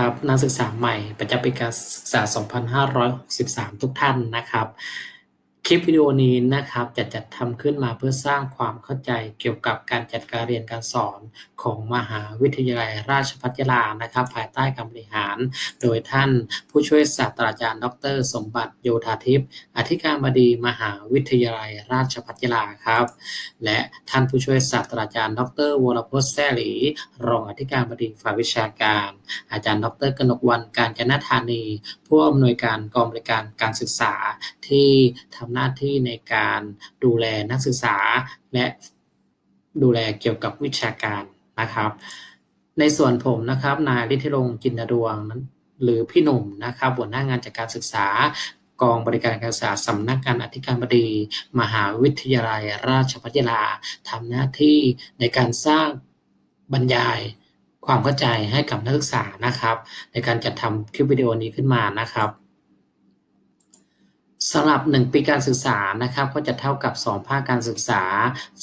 ครับนักศึกษาใหม่ประจำปีการศึกษา 2563 ทุกท่านนะครับ คลิปวิดีโอนี้นะครับจะจัดทำขึ้นมาเพื่อสร้างความเข้าใจเกี่ยวกับการจัดการเรียนการสอนของมหาวิทยาลัยราชภัฏยาลานะครับ ภายใต้การบริหาร โดยท่านผู้ช่วยศาสตราจารย์ ดร สมบัติโยธาทิพย์อธิการบดีมหาวิทยาลัยราชภัฏยาลาครับ และท่านผู้ช่วยศาสตราจารย์ ดรวรพจน์แซ่หลี รองอธิการบดีฝ่ายวิชาการ อาจารย์ ดรกนกวรรณการจนธานี ผู้อำนวยการกองบริการการศึกษาที่ทำหน้าที่ในการดูแลนักศึกษา และดูแลเกี่ยวกับวิชาการนะครับ ในส่วนผมนะครับนายฤทธิรงค์จินดาดวงนั้นหรือพี่หนุ่มนะครับหัวหน้างานจากการศึกษากองบริการการศึกษาสำนักงานอธิการบดี มหาวิทยาลัย ราชภัฏยาลาทำหน้าที่ในการสร้างบรรยายความเข้าใจให้กับนักศึกษานะครับ ในการจัดทำคลิปวิดีโอนี้ขึ้นมานะครับ สำหรับ 1 ปีการศึกษานะครับก็จะเท่ากับ 2 ภาคการศึกษา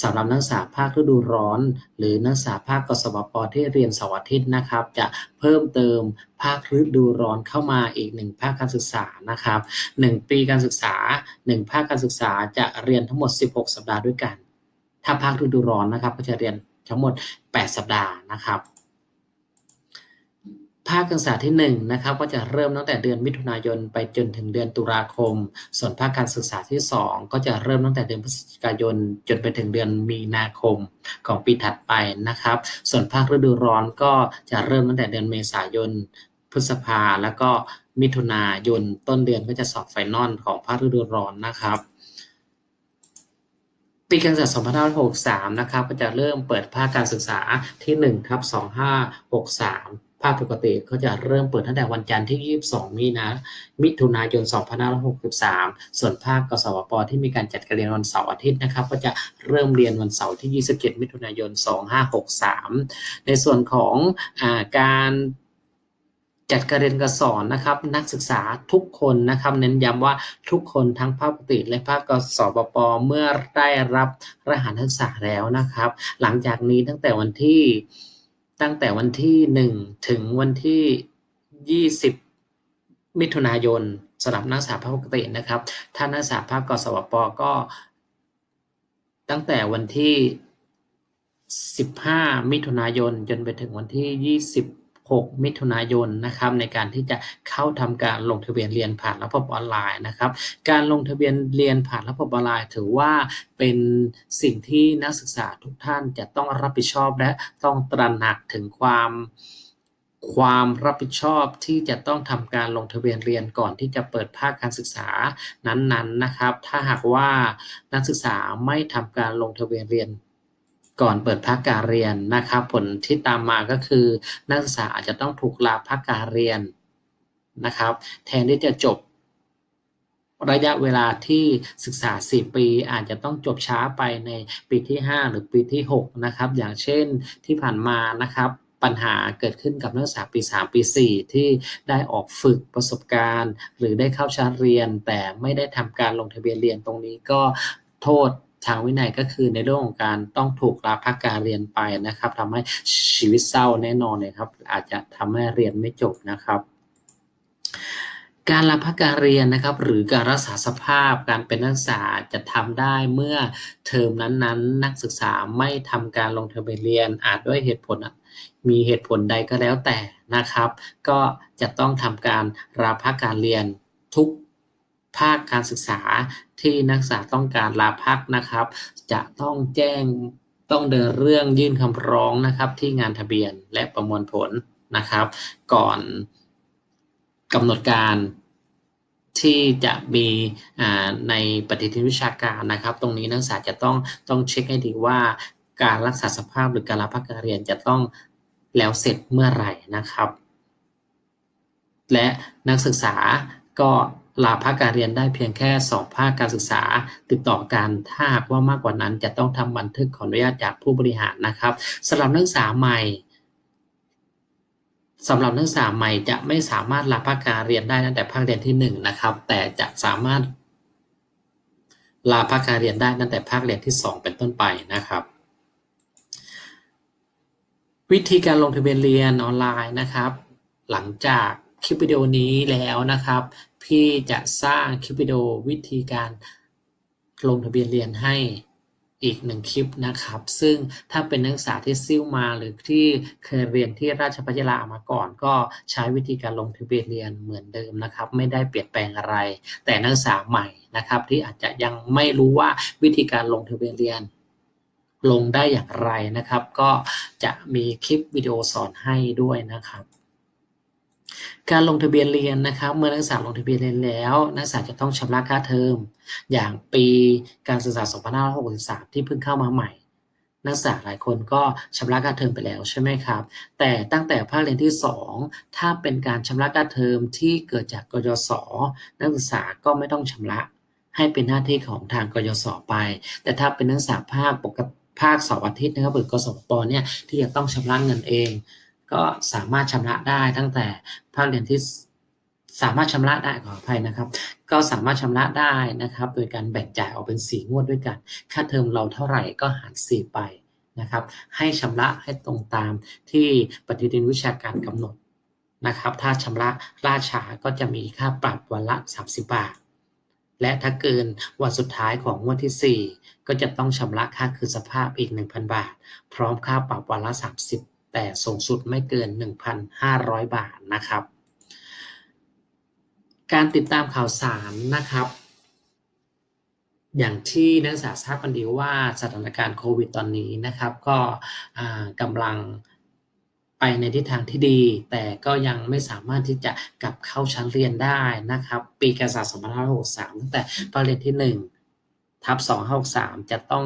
สำหรับนักศึกษาภาคฤดูร้อน หรือนักศึกษาภาคกสบปที่เรียนเสาร์อาทิตย์นะครับ จะเพิ่มเติมภาคฤดูร้อนเข้ามาอีก 1 ภาคการศึกษานะครับ 1 ปีการศึกษา 1 ภาคการศึกษาจะเรียนทั้งหมด 16 สัปดาห์ด้วยกัน ถ้าภาคฤดูร้อนนะครับก็จะเรียนทั้งหมด 8 สัปดาห์นะครับ ภาคการศึกษาที่1นนะครับก็จะเริ่มตั้งแต่เดือนมิถุนายนไปจนถึงเดือนตุลาคม ส่วนภาคการศึกษาที่ 2 ก็จะเริ่มตั้งแต่เดือนพฤศจิกายน จนไปถึงเดือนมีนาคมของปีถัดไปนะครับ ส่วนภาคฤดูร้อนก็จะเริ่มตั้งแต่เดือนเมษายนพฤษภาแล้วก็มิถุนายนต้นเดือนก็จะสอบไฟนอลของภาคฤดูร้อนนะครับปีการศึกษา2563 นะครับ ก็จะเริ่มเปิดภาคการศึกษาที่1ทับ2563 ภาคปกติก็จะเริ่มเปิดตั้งแต่วันจันทร์ที่ 22 มีนามิถุนายน 2563 ส่วนภาคกสวปที่มีการจัดการเรียนวันเสาร์อาทิตย์นะครับ ก็จะเริ่มเรียนวันเสาร์ที่ 27 มิถุนายน 2563 ในส่วนของอาการจัดการเรียนการสอนนะครับนักศึกษาทุกคนนะครับเน้นย้ำว่าทุกคนทั้งภาคปกติและภาคกสบปเมื่อได้รับรหัสนักศึกษาแล้วนะครับ หลังจากนี้ตั้งแต่วันที่ ตั้งแต่วันที่หนึ่งถึงวันที่ยี่สิบมิถุนายนสำหรับนักศึกษาภาคปกตินะครับ ถ้านักศึกษาภาคกสวปก็ ตั้งแต่วันที่ 15 มิถุนายนจนไปถึงวันที่ 20 6 มิถุนายนนะครับในการที่จะเข้าทำการลงทะเบียนเรียนผ่านระบบออนไลน์นะครับ การลงทะเบียนเรียนผ่านระบบออนไลน์ ถือว่าเป็นสิ่งที่นักศึกษาทุกท่านจะต้องรับผิดชอบและต้องตระหนักถึงความความรับผิดชอบที่จะต้องทำการลงทะเบียนเรียนก่อนที่จะเปิดภาคการศึกษานั้นๆนนนะครับ ถ้าหากว่านักศึกษาไม่ทำการลงทะเบียนเรียน ก่อนเปิดภาคการเรียนนะครับ ผลที่ตามมาก็คือนักศึกษาอาจจะต้องถูกลาภาคการเรียนนะครับ แทนที่จะจบระยะเวลาที่ศึกษา 4 ปี อาจจะต้องจบช้าไปในปีที่ 5 หรือปีที่ 6 นะครับ อย่างเช่นที่ผ่านมานะครับ ปัญหาเกิดขึ้นกับนักศึกษาปี 3 ปี 4 ที่ได้ออกฝึกประสบการณ์ หรือได้เข้าชั้นเรียน แต่ไม่ได้ทำการลงทะเบียนเรียนตรงนี้ก็โทษ ทางวินัยก็คือในเรื่องของการต้องถูกลาพักการเรียนไปนะครับทำให้ชีวิตเศร้าแน่นอนเลยครับ อาจจะทำให้เรียนไม่จบนะครับ การลาพักการเรียนนะครับ หรือการรักษาสภาพการเป็นนักศึกษาจะทำได้เมื่อเทอมนั้นๆ นักศึกษาไม่ทำการลงทะเบียนเรียนอาจด้วยเหตุผลมีเหตุผลใดก็แล้วแต่นะครับ ก็จะต้องทำการลาพักการเรียนทุก ภาคการศึกษาที่นักศึกษาต้องการลาพักนะครับ จะต้องแจ้งต้องเดินเรื่องยื่นคำร้องนะครับ ที่งานทะเบียนและประมวลผลนะครับ ก่อนกำหนดการที่จะมีในปฏิทินวิชาการนะครับ ตรงนี้นักศึกษาจะต้องต้องเช็คให้ดีว่าการรักษาสภาพหรือการลาพักการเรียนจะต้องแล้วเสร็จเมื่อไหร่นะครับ และนักศึกษาก็ ลาภาคการเรียนได้เพียงแค่ 2 ภาคการศึกษา ติดต่อกันถ้าหากว่ามากกว่านั้นจะต้องทำบันทึกขออนุญาตจากผู้บริหารนะครับสำหรับนักศึกษาใหม่สำหรับนักศึกษาใหม่จะไม่สามารถลาภาคการเรียนได้ตั้งแต่ภาคเรียนที่1นะครับแต่จะสามารถลาภาคการเรียนได้ตั้งแต่ภาคเรียนที่ 2 เป็นต้นไปนะครับวิธีการลงทะเบียนเรียนออนไลน์นะครับ หลังจากคลิปวิดีโอนี้แล้วนะครับ พี่จะสร้างคลิปวิดีโอวิธีการลงทะเบียนเรียนให้อีกหนึ่งคลิปนะครับ ซึ่งถ้าเป็นนักศึกษาที่ซิ่วมาหรือที่เคยเรียนที่ราชภัฏยาลามาก่อน ก็ใช้วิธีการลงทะเบียนเรียนเหมือนเดิมนะครับ ไม่ได้เปลี่ยนแปลงอะไร แต่นักศึกษาใหม่นะครับ ที่อาจจะยังไม่รู้ว่าวิธีการลงทะเบียนเรียน ลงได้อย่างไรนะครับ ก็จะมีคลิปวิดีโอสอนให้ด้วยนะครับ การลงทะเบียนเรียนนะครับ เมื่อนักศึกษาลงทะเบียนเรียนแล้ว นักศึกษาจะต้องชำระค่าเทอม อย่างปีการศึกษา 2563 ที่เพิ่งเข้ามาใหม่ นักศึกษาหลายคนก็ชำระค่าเทอมไปแล้วใช่ไหมครับ แต่ตั้งแต่ภาคเรียนที่ 2 ถ้าเป็นการชำระค่าเทอมที่เกิดจากกยศนักศึกษาก็ไม่ต้องชำระ ให้เป็นหน้าที่ของทางกยศไป แต่ถ้าเป็นนักศึกษาภาคปกติภาคเสาร์อาทิตย์นะครับหรือกสปเนี่ยที่จะต้องชำระเงินเอง ก็สามารถชำระได้ตั้งแต่ภาคเรียนที่สามารถชำระได้ขออภัยนะครับ ก็สามารถชำระได้นะครับ โดยการแบ่งจ่ายออกเป็น4งวดด้วยกัน ค่าเทอมเราเท่าไหร่ก็หาร4ไปนะครับ ให้ชำระให้ตรงตามที่ปฏิทินวิชาการกำหนดนะครับ ถ้าชำระล่าช้าก็จะมีค่าปรับวันละ 30 บาท และถ้าเกินวันสุดท้ายของงวดที่ 4 ก็จะต้องชำระค่าคืนสภาพอีก 1,000 บาท พร้อมค่าปรับวันละ 30 แต่สูงสุดไม่เกิน 1,500 บาทนะครับ การติดตามข่าวสารนะครับ อย่างที่นักศึกษาทราบกันดีว่าสถานการณ์โควิดตอนนี้นะครับ ก็กำลังไปในทิศทางที่ดี แต่ก็ยังไม่สามารถที่จะกลับเข้าชั้นเรียนได้นะครับ ปีการศึกษา2563ตั้งแต่ภาคเรียนที่ 1 ทับ2563 จะต้อง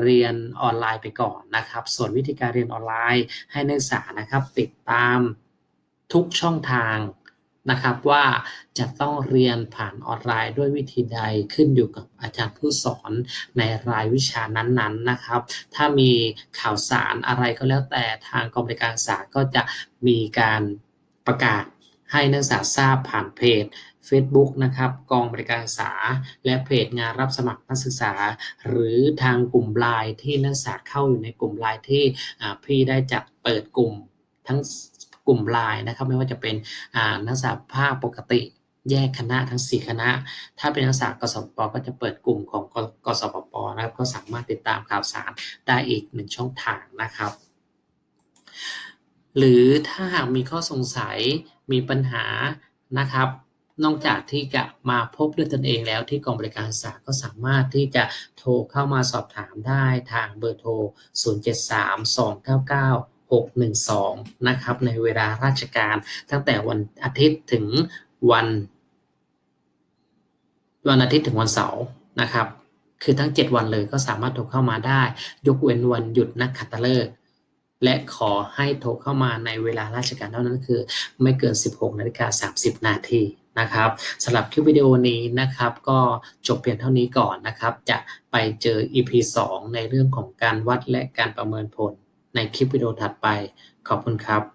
เรียนออนไลน์ไปก่อนนะครับ ส่วนวิธีการเรียนออนไลน์ให้นักศึกษานะครับ ติดตามทุกช่องทางนะครับว่าจะต้องเรียนผ่านออนไลน์ด้วยวิธีใดขึ้นอยู่กับอาจารย์ผู้สอนในรายวิชานั้นๆนะครับ ถ้ามีข่าวสารอะไรก็แล้วแต่ทางกริการศึกษาก็จะมีการประกาศให้นักศึกษาทราบผ่านเพจ Facebook นะครับกองบริการศึกษา และเพจงานรับสมัครนักศึกษา หรือทางกลุ่มไลน์ที่นักศึกษาเข้าอยู่ในกลุ่มไลน์ที่พี่ได้จัดเปิดกลุ่มทั้งกลุ่มไลน์นะครับไม่ว่าจะเป็นนักศึกษาภาคปกติแยกคณะทั้ง 4 คณะ ถ้าเป็นนักศึกษากสปปก็จะเปิดกลุ่มของกกสปปนะครับ ก็สามารถติดตามข่าวสารได้อีกหนึ่งช่องทางนะครับ หรือถ้าหากมีข้อสงสัยมีปัญหานะครับ นอกจากที่จะมาพบด้วยตนเองแล้วที่กองบริการศึกษาก็สามารถที่จะโทรเข้ามาสอบถามได้ทางเบอร์โทร 073-299-612 นะครับ ในเวลาราชการตั้งแต่วันอาทิตย์ถึงวัน วันอาทิตย์ถึงวันเสาร์นะครับ คือทั้ง 7 วันเลยก็สามารถโทรเข้ามาได้ ยกเว้นวันหยุดนักขัตฤกษ์และขอให้โทรเข้ามาในเวลาราชการเท่านั้นคือ ไม่เกิน 16นาฬิกา30 นาที นะครับสำหรับคลิปวิดีโอนี้นะครับ ก็จบเพียงเท่านี้ก่อนนะครับ จะไปเจอ EP 2 ในเรื่องของการวัดและการประเมินผลในคลิปวิดีโอถัดไป ขอบคุณครับ